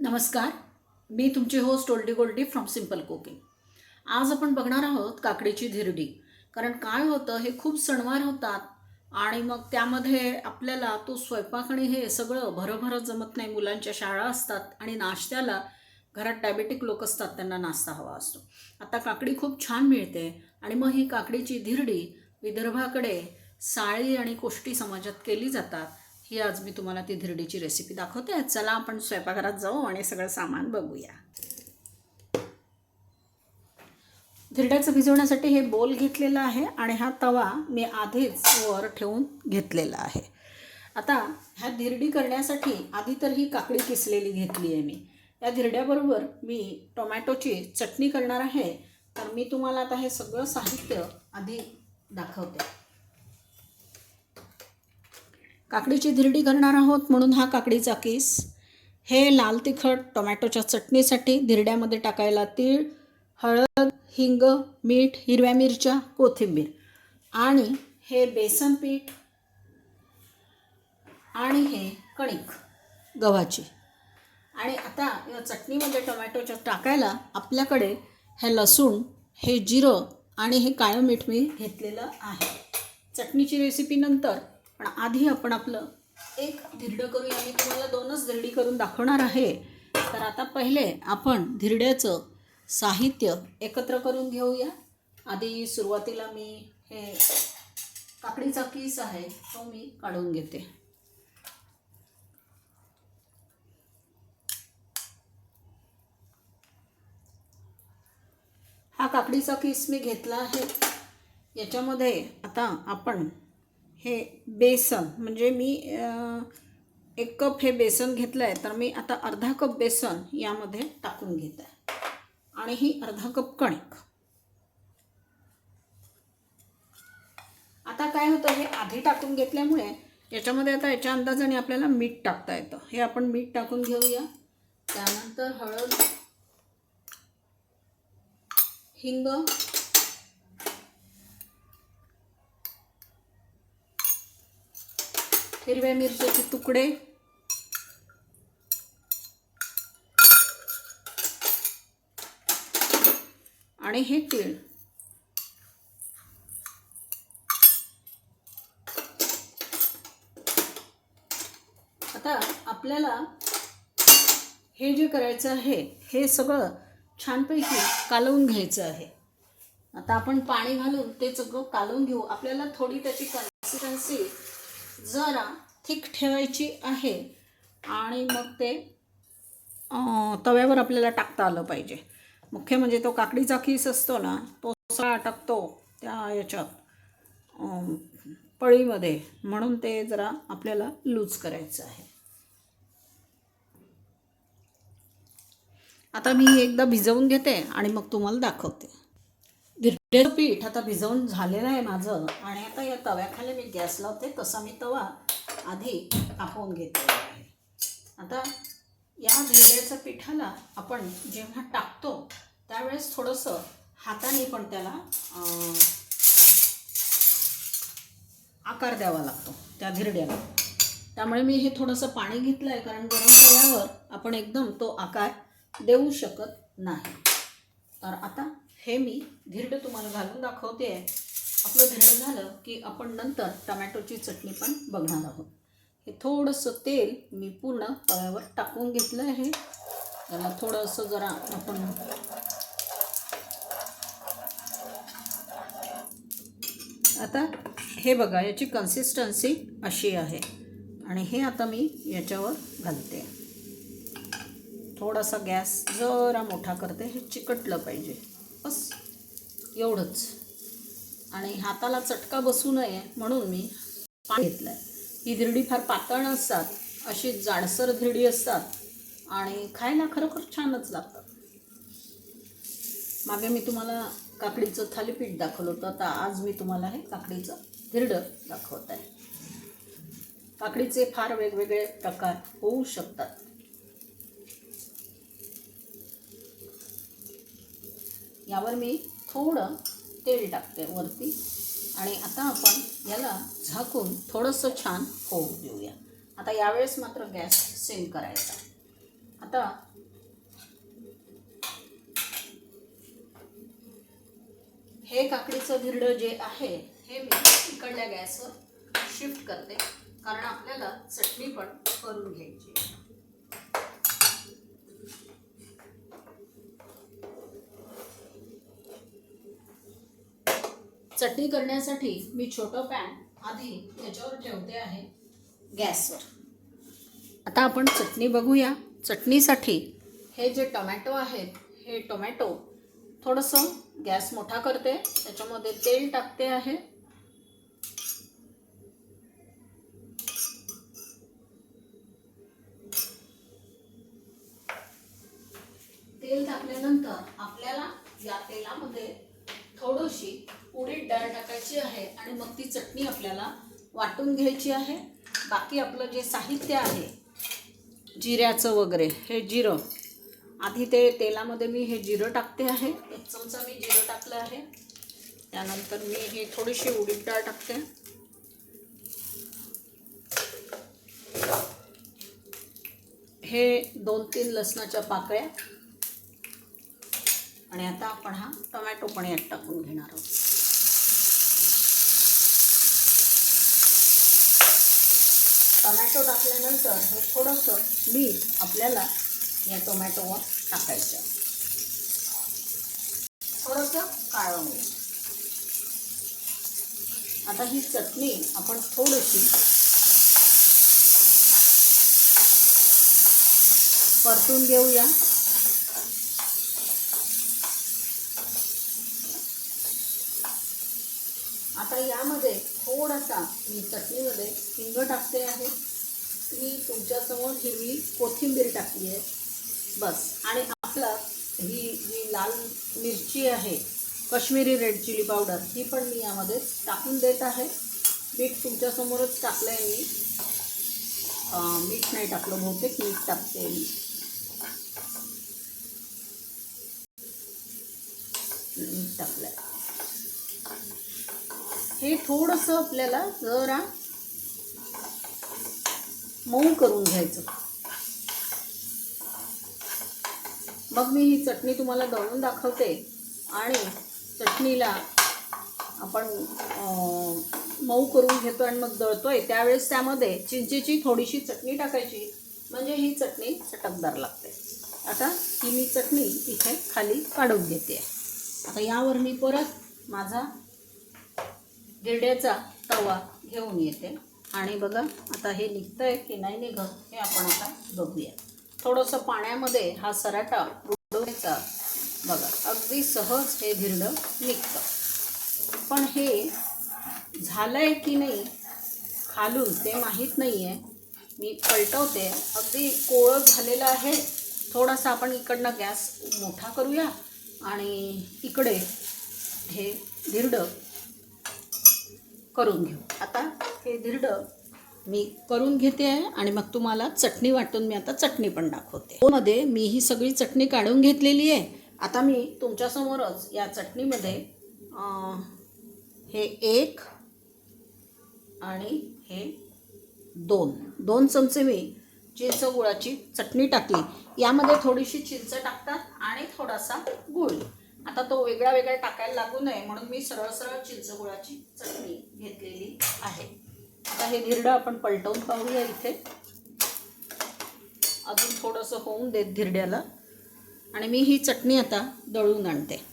नमस्कार मी तुमची host Oldie Goldie from simple cooking आज आपण बघणार आहोत काकडीची धिरडी कारण काय होतं हे खूप सणवार होतात आणि मग त्यामध्ये आपल्याला तो स्वयंपाक आणि हे सगळं भरभरत जमत नाही. मुलांच्या शाळा असतात आणि नाश्त्याला घरात डायबेटिक लोक असतात त्यांना नाश्ता हवा असतो. आता काकडी खूप छान मिळते आणि मग ही काकडीची धिरडी विदर्भाकडे साळी आणि कोष्टी समाजात केली जातात. ही आज मी तुम्हाला ती धिरडीची रेसिपी दाखवते. चला आपण स्वयंपाकघरात जाऊ आणि सगळं सामान बघूया. धिरड्याचं भिजवण्यासाठी हे बोल घेतलेलं आहे आणि हा तवा मी आधीच वर ठेवून घेतलेला आहे. आता ह्या धिरडी करण्यासाठी आधी तर ही काकडी किसलेली घेतली आहे मी. या धिरड्याबरोबर मी टोमॅटोची चटणी करणार आहे. तर मी तुम्हाला आता हे सगळं साहित्य आधी दाखवते. काकडीची धिरडी करणार आहोत म्हणून हा काकडीचा किस. हे लाल तिखट टोमॅटोच्या चटणीसाठी धिरड्यामध्ये टाकायला तीळ हळद हिंग मीठ हिरव्या मिरच्या कोथिंबीर आणि हे बेसन पीठ आणि हे कणिक गव्हाची. आणि आता या चटणीमध्ये टोमॅटोच्या टाकायला आपल्याकडे हे लसूण हे जिरं आणि हे काळं मीठ मी घेतलेलं आहे. चटणीची रेसिपी नंतर पण आधी आपण आपलं एक धिरडं करूया. मी तुम्हाला दोनच धिरडी करून दाखवणार आहे. तर आता पहिले आपण धिरड्याचं साहित्य एकत्र करून घेऊया. आधी सुरुवातीला मी हे काकडीचा किस आहे तो मी काढून घेते. हा काकडीचा किस मी घेतला आहे. याच्यामध्ये आता आपण हे बेसन म्हणजे मी एक कप हे बेसन घेतलं आहे तर मी आता अर्धा कप बेसन यामध्ये टाकून घेत आहे आणि ही अर्धा कप कणिक. आता काय होतं हे आधी टाकून घेतल्यामुळे याच्यामध्ये आता याच्या अंदाजाने आपल्याला मीठ टाकता येतं. हे आपण मीठ टाकून घेऊया. त्यानंतर हळद हिंग हिरव्या मिरच्याचे तुकडे. आणि हे तीळ. आता आपल्याला हे जे करायचं आहे हे सगळं छानपैकी कालवून घ्यायचं आहे. आता आपण पाणी घालून ते सगळं कालवून घेऊ. आपल्याला थोडी त्याची कन्सिस्टन्सी जरा थिक ठेवायची आहे आणि मग ते तव्यावर आपल्याला टाकता आलं पाहिजे. मुख्य म्हणजे तो काकडीचा खीस असतो ना तो सगळा टाकतो त्या याच्यात पळीमध्ये. म्हणून ते जरा आपल्याला लूज करायचं आहे. आता मी एकदा भिजवून घेते आणि मग तुम्हाला दाखवते. पीठ आता भिजवून झालेलं आहे माझं. आणि आता या तव्याखाली मी गॅस लावते. तसा मी तवा आधी तापवून घेतलेला आहे. आता या भिजल्याच्या पिठाला आपण जेव्हा टाकतो त्यावेळेस थोडंसं हाताने पण त्याला आकार द्यावा लागतो त्या धिरड्याला. त्यामुळे मी हे थोडंसं पाणी घेतलं आहे कारण गरम तव्यावर आपण एकदम तो आकार देऊ शकत नाही. तर आता हे मी धिरडं तुम्हाला घालून दाखवते. आहे आपलं धिरडं झालं की आपण नंतर टमॅटोची चटणी पण बघणार आहोत. हे थोडंसं तेल मी पूर्ण तव्यावर टाकून घेतलं आहे. त्याला थोडंसं जरा आपण आता हे बघा याची कन्सिस्टन्सी अशी आहे. आणि हे आता मी याच्यावर घालते. थोडासा गॅस जरा मोठा करते हे चिकटलं पाहिजे. एवढंच. आणि हाताला चटका बसू नये म्हणून मी पाणी घेतलं आहे ही धिरडी फार पातळ नसतात अशी जाडसर धिरडी असतात आणि खायला खरोखर छानच लागतात. मागे मी तुम्हाला काकडीचं थालीपीठ दाखवलं होतं आता आज मी तुम्हाला हे काकडीचं धिरडं दाखवत आहे. काकडीचे फार वेगवेगळे प्रकार होऊ शकतात. यावर मी थोडं तेल टाकते वरती. आणि आता आपण याला झाकून थोडंसं छान होऊ देऊया. आता यावेळेस मात्र गॅस सेम करायचा. आता हे काकडीचं धिरडं जे आहे हे मी इकडल्या गॅसवर शिफ्ट करते. कारण आपल्याला चटणी पण करून घ्यायची चटणी करण्यासाठी मी छोटं पॅन आधी याच्यावर ठेवते आहे. गॅसवर. आता आपण चटणी बघूया. चटणीसाठी हे जे टोमॅटो आहेत हे टोमॅटो थोडंसं गॅस मोठा करते. त्याच्यामध्ये तेल टाकते आहे. तेल टाकल्यानंतर आपल्याला या तेलामध्ये थोडीशी उडीद डाळ टाकायची आहे आणि मग ती चटणी आपल्याला वाटून घ्यायची आहे. बाकी आपलं जे साहित्य आहे जिऱ्याचं वगैरे हे जिरं. आधी ते तेलामध्ये मी हे जिरं टाकते आहे. एक चमचा मी जिरं टाकलं आहे. त्यानंतर मी हे थोडीशी उडीद डाळ टाकते. हे दोन तीन लसणाच्या पाकळ्या. आणि आता आपण हा टोमॅटो पण यात टाकून घेणार आहोत. टोमॅटो टाकल्यानंतर हे थोडंसं मीठ आपल्याला या टोमॅटोवर टाकायचं. थोडंसं काळं मीठ. आता ही चटणी आपण थोडीशी परतून घेऊया. आता यामध्ये थोडासा मी चटणीमध्ये हिंग टाकते आहे. मी तुमच्यासमोर हिरवी कोथिंबीर टाकली आहे. बस. आणि आपलं ही जी लाल मिरची आहे कश्मीरी रेड चिली पावडर ही पण मी यामध्ये टाकून देत आहे. मीठ तुमच्यासमोरच टाकलं आहे मी मीठ नाही टाकलं बहुतेक मीठ टाकते मी. मीठ टाकलं आहे हे थोडंसं आपल्याला जरा मऊ करून घ्यायचं. मग मी ही चटणी तुम्हाला दळून दाखवते. आणि चटणीला आपण मऊ करून घेतो आणि मग दळतोय. त्यावेळेस त्यामध्ये चिंचेची थोडीशी चटणी टाकायची. म्हणजे ही चटणी चटकदार लागते. आता ही मी चटणी इथे खाली काढून घेते. आता यावर मी परत माझा गिरड्याचा तवा घेऊन येते. आणि बघा आता हे निघतं आहे की नाही निघत हे आपण आता बघूया. थोडंसं पाण्यामध्ये हा सराटा बुडवायचा बघा अगदी सहज हे धिरडं निघतं. पण हे झालं आहे की नाही खालून ते माहीत नाही आहे मी पलटवते. अगदी कोळं झालेलं आहे. थोडासा आपण इकडनं गॅस मोठा करूया आणि इकडे हे धिरडं करून घेऊ. आता हे धिरडं मी करून घेते आहे आणि मग तुम्हाला चटणी वाटून मी आता चटणी पण दाखवते. हो मध्ये मी ही सगळी चटणी काढून घेतलेली आहे. आता मी तुमच्यासमोरच या चटणीमध्ये हे एक आणि हे दोन. दोन चमचे मी चिंच गुळाची चटणी टाकली. यामध्ये थोडीशी चिंच टाकतात आणि थोडासा गुळ. आता तो वेगळा वेगळा टाकायला लागू नये म्हणून मी सरळ सरळ चिंच गुळाची चटणी घेतलेली आहे. आता हे धिरडं आपण पलटवून पाहूया इथे. अजून थोडंसं होऊन देत धिरड्याला. आणि मी ही चटणी आता दळून आणते.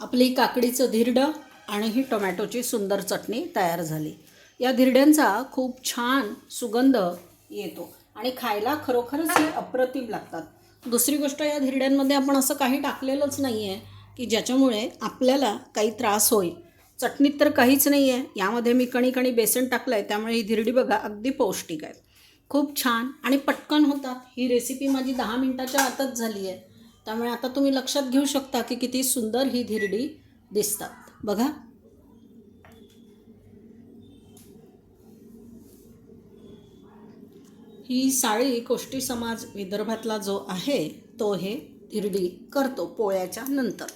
आपली काकडीचं धिरडं आणि ही टोमॅटोची सुंदर चटणी तयार झाली. या धिरड्यांचा खूप छान सुगंध येतो. आणि खायला खरोखरच हे अप्रतिम लागतात. दुसरी गोष्ट या धिरड्यांमध्ये आपण असं काही टाकलेलंच नाही आहे की ज्याच्यामुळे आपल्याला काही त्रास होईल. चटणीत तर काहीच नाही आहे यामध्ये मी कणी कणी बेसन टाकलं आहे त्यामुळे ही धिरडी बघा अगदी पौष्टिक आहे. खूप छान. आणि पटकन होतात ही रेसिपी माझी दहा मिनटाच्या आतच झाली आहे त्यामुळे आता तुम्ही लक्षात घेऊ शकता की किती सुंदर ही धिरडी दिसतात. बघा. ही साळी कोष्टी समाज विदर्भातला जो आहे तो हे धिरडी करतो पोळ्याच्या नंतर.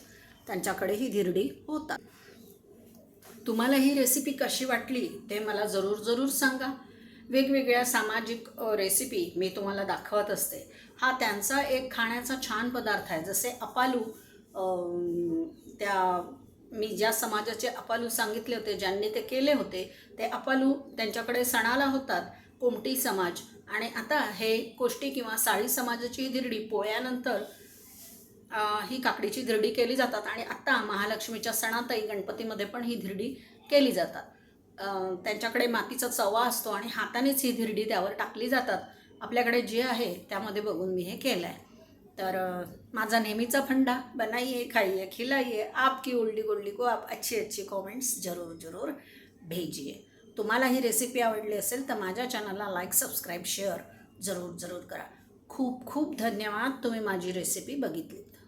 त्यांच्याकडे ही धिरडी होतात. तुम्हाला ही रेसिपी कशी वाटली ते मला जरूर जरूर सांगा. वेगवेगळ्या सामाजिक रेसिपी मी तुम्हाला दाखवत असते. हा त्यांचा एक खाण्याचा छान पदार्थ आहे. जसे अपालू त्या मी ज्या समाजाचे अपालू सांगितले होते ज्यांनी ते केले होते ते अपालू त्यांच्याकडे सणाला होतात कोमटी समाज. आणि आता हे कोष्टी किंवा साळी समाजाची धिरडी पोळ्यानंतर ही काकडीची धिरडी केली जातात आणि आत्ता महालक्ष्मीच्या सणातही गणपतीमध्ये पण ही धिरडी केली जातात. त्यांच्याकडे मातीचा चवा असतो आणि हातानेच ही धिरडी त्यावर टाकली जातात. आपल्याकडे जे आहे त्यामध्ये बघून मी हे केलं आहे तर माझा नेहमीचा फंडा बनाइए खाइए खिलाइए आपकी उल्डी गुल्डी को आप अच्छी अच्छी कॉमेंट्स जरूर जरूर भेजिए तुम्हाला ही रेसिपी आवडली असेल तर माझ्या चॅनलला लाईक सबस्क्राईब शेअर जरूर जरूर करा. खूप खूप धन्यवाद तुम्ही माझी रेसिपी बघितली.